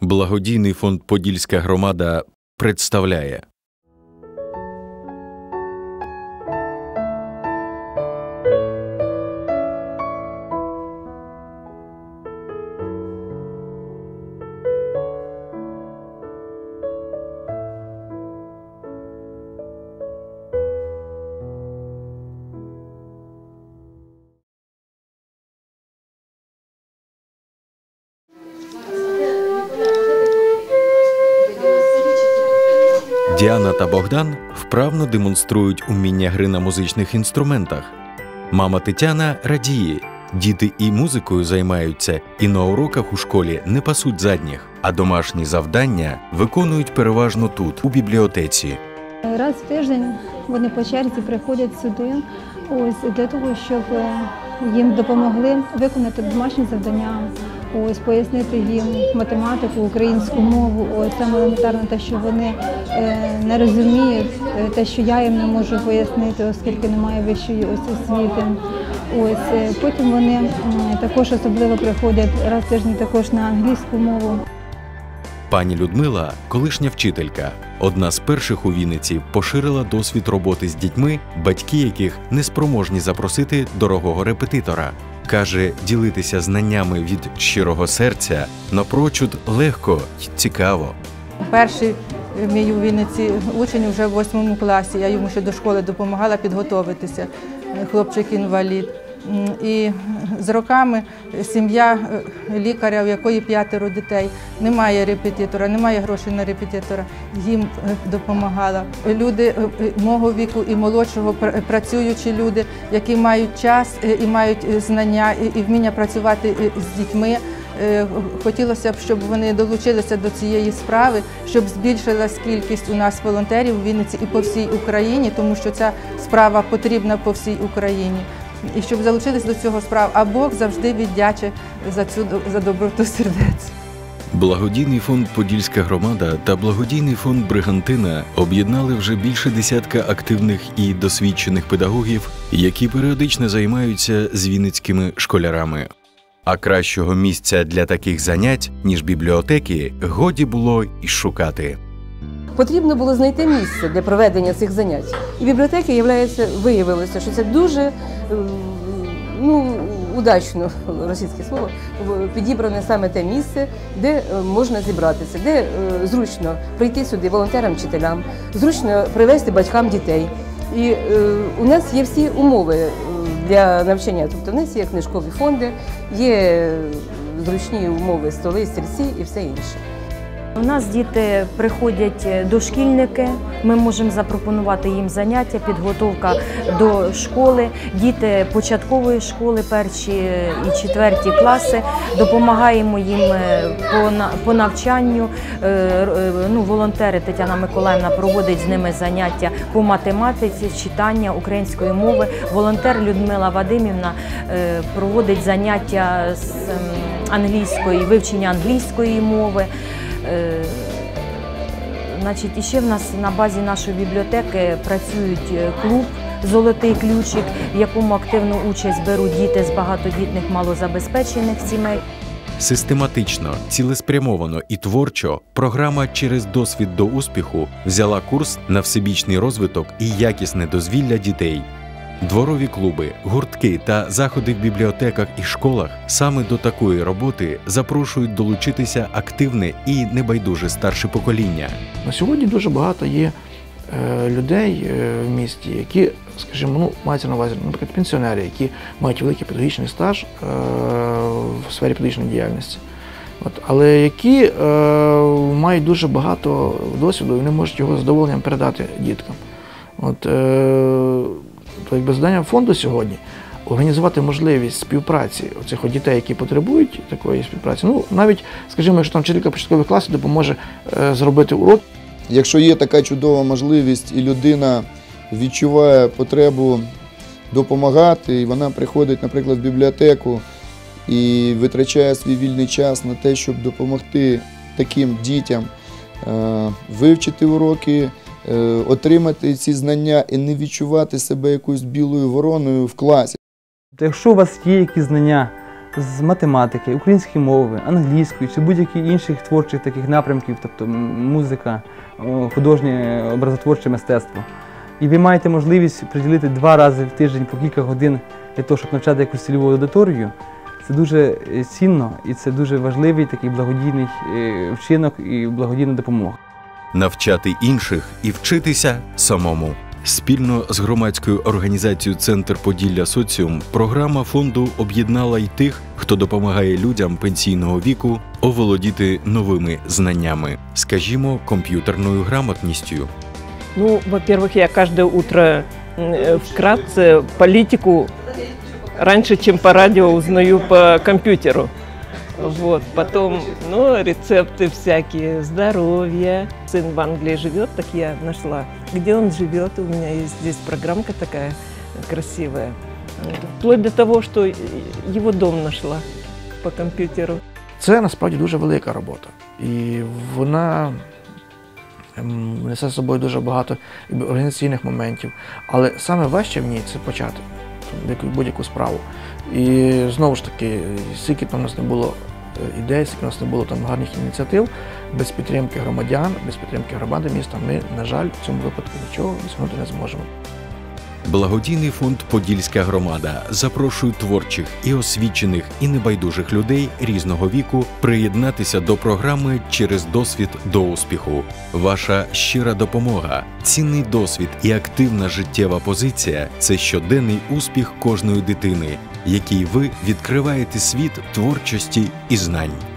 Благодійний фонд Подільська громада представляє Діана та Богдан вправно демонструють уміння гри на музичних інструментах. Мама Тетяна радіє. Діти і музикою займаються, і на уроках у школі не пасуть задніх, а домашні завдання виконують переважно тут, у бібліотеці. Раз в тиждень вони по черзі приходять сюди, ось для того, щоб е, їм допомогли виконати домашні завдання, ось пояснити їм математику, українську мову. Ось саме елементарно те, що вони е, не розуміють, е, те, що я їм не можу пояснити, оскільки немає вищої ось освіти. Ось е, потім вони також особливо приходять раз в тиждень також на англійську мову. Пані Людмила, колишня вчителька, одна з перших у Вінниці поширила досвід роботи з дітьми, батьки яких неспроможні запросити дорогого репетитора. Каже, ділитися знаннями від щирого серця напрочуд легко й цікаво. Перший мій у Вінниці учень вже в восьмому класі. Я йому ще до школи допомагала підготовитися. Хлопчик інвалід. І з роками сім'я е, лікаря, у якої п'ятеро дітей, немає репетитора, немає грошей на репетитора. Їм е, допомагала. Люди е, мого віку і молодшого працюючі люди, які мають час і мають знання і вміння працювати з дітьми. Хотілося б, щоб вони долучилися до цієї справи, щоб збільшилась кількість у нас волонтерів у Вінниці і по всій Україні, тому що ця справа потрібна по всій Україні. І щоб залучились до цього справ, а Бог завжди віддяче за цю за доброту сердець. Благодійний фонд Подільська громада та благодійний фонд Бригантина об'єднали вже більше десятка активних і досвідчених педагогів, які періодично займаються з вінницькими школярами. А кращого місця для таких занять, ніж бібліотеки, годі було й шукати. Потрібно було знайти місце для проведення цих занять. І бібліотеки являється, виявилося, що це дуже е, ну, удачно російське слово підібране саме те місце, де е, можна зібратися, де е, зручно прийти сюди волонтерам-вчителям, зручно привезти батькам дітей. І е, у нас є всі умови для навчання. Тобто в нас є книжкові фонди, є зручні умови столи, стільці і все інше. У нас діти приходять дошкільники, ми можемо запропонувати їм заняття, підготовка до школи. Діти початкової школи, перші і четверті класи, допомагаємо їм е, по, на- по навчанню. Е, е, Ну, волонтери Тетяна Миколаївна проводить з ними заняття по математиці, читання української мови. Волонтер Людмила Вадимівна проводить заняття з ем, англійської, вивчення англійської мови. Е, Значить, і ще в нас на базі нашої бібліотеки працюють е, клуб Золотий ключик, в якому активну участь беруть діти з багатодітних малозабезпечених сімей. Систематично, цілеспрямовано і творчо програма через досвід до успіху взяла курс на всебічний розвиток і якісне дозвілля дітей. Дворові клуби, гуртки та заходи в бібліотеках і школах саме до такої роботи запрошують долучитися активне і небайдуже старше покоління. На сьогодні дуже багато є е, людей е, в місті, які, скажімо, ну, мається на увазі, наприклад, пенсіонери, які мають великий педагогічний стаж е, в сфері педагогічної діяльності. От, але які е, мають дуже багато досвіду і вони можуть його з задоволенням передати діткам. От, е, то якби завдання фонду сьогодні організувати можливість співпраці оцих от дітей, які потребують такої співпраці. Ну, навіть, скажімо, якщо там вчителька початкових класів допоможе е, зробити урок, Якщо є така чудова можливість і людина відчуває потребу допомагати, і вона приходить, наприклад, в бібліотеку і витрачає свій вільний час на те, щоб допомогти таким дітям е, вивчити уроки, отримати ці знання і не відчувати себе якоюсь білою вороною в класі. Якщо у вас є якісь знання з математики, української мови, англійської чи будь-яких інших творчих таких напрямків, тобто музика, художнє образотворче мистецтво. І ви маєте можливість приділити два рази в тиждень по кілька годин для того, щоб навчати якусь цільову аудиторію. Це дуже е, цінно і це дуже важливий такий благодійний е, вчинок і благодійна допомога. Навчати інших і вчитися самому. Спільно з громадською організацією Центр Поділля Соціум програма фонду об'єднала й тих, хто допомагає людям пенсійного віку оволодіти новими знаннями, скажімо, комп'ютерною грамотністю. Ну, во-первых, я каждое утро вкратце политику раньше, чем по радио, узнаю по компьютеру. Вот, потом, ну, рецепты всякие, здоровье. Сын в Англии живет, так я нашла, где он живет. У меня есть здесь программка такая красивая. Вплоть до того, что его дом нашла по компьютеру. Це насправді дуже велика робота. І вона ем, несе з собою дуже багато організаційних моментів. Але саме важче в ній це почати будь-яку справу. І знову ж таки, скільки там у нас не було е, ідей, скільки у нас не було там гарних ініціатив, без підтримки громадян, без підтримки громади міста, ми, на жаль, в цьому випадку нічого досягнути не зможемо. Благодійний фонд Подільська громада запрошує творчих і освічених і небайдужих людей різного віку приєднатися до програми через досвід до успіху. Ваша щира допомога, цінний досвід і активна життєва позиція це щоденний успіх кожної дитини, якій ви відкриваєте світ творчості і знань.